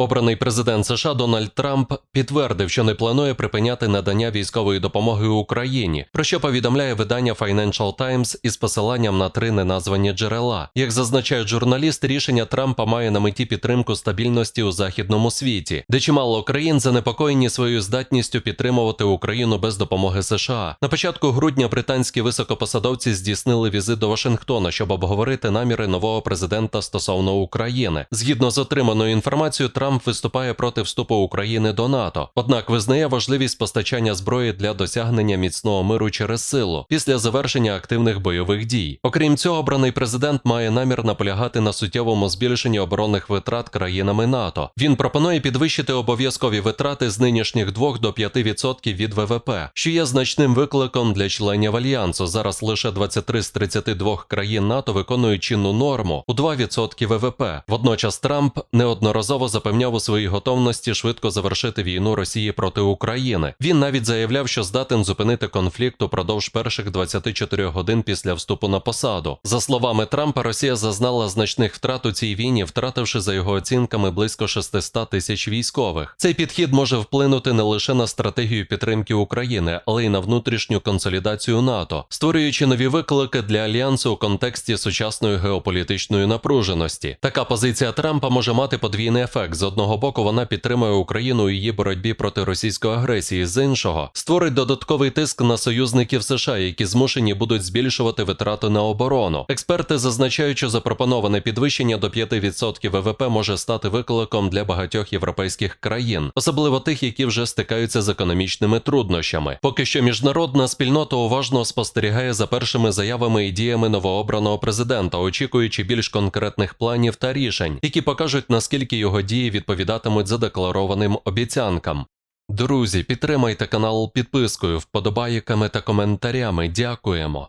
Обраний президент США Дональд Трамп підтвердив, що не планує припиняти надання військової допомоги Україні, про що повідомляє видання Financial Times із посиланням на три неназвані джерела. Як зазначають журналісти, рішення Трампа має на меті підтримку стабільності у західному світі, де чимало країн занепокоєні своєю здатністю підтримувати Україну без допомоги США. На початку грудня британські високопосадовці здійснили візит до Вашингтона, щоб обговорити наміри нового президента стосовно України. Згідно з отриманою інформацією, Трамп виступає проти вступу України до НАТО, однак визнає важливість постачання зброї для досягнення міцного миру через силу після завершення активних бойових дій. Окрім цього, обраний президент має намір наполягати на суттєвому збільшенні оборонних витрат країнами НАТО. Він пропонує підвищити обов'язкові витрати з нинішніх 2 до 5% від ВВП, що є значним викликом для членів альянсу. Зараз лише 23 з 32 країн НАТО виконують чинну норму у 2% ВВП. Водночас Трамп неодноразово запевняв у своїй готовності швидко завершити війну Росії проти України. Він навіть заявляв, що здатен зупинити конфлікт упродовж перших 24 годин після вступу на посаду. За словами Трампа, Росія зазнала значних втрат у цій війні, втративши за його оцінками близько 600 тисяч військових. Цей підхід може вплинути не лише на стратегію підтримки України, але й на внутрішню консолідацію НАТО, створюючи нові виклики для альянсу у контексті сучасної геополітичної напруженості. Така позиція Трампа може мати подвійний ефект. Одного боку, вона підтримує Україну у її боротьбі проти російської агресії, з іншого створить додатковий тиск на союзників США, які змушені будуть збільшувати витрати на оборону. Експерти зазначають, що запропоноване підвищення до 5% ВВП може стати викликом для багатьох європейських країн, особливо тих, які вже стикаються з економічними труднощами. Поки що міжнародна спільнота уважно спостерігає за першими заявами і діями новообраного президента, очікуючи більш конкретних планів та рішень, які покажуть наскільки його дії відповідатимуть задекларованим обіцянкам. Друзі, підтримайте канал підпискою, вподобайками та коментарями. Дякуємо.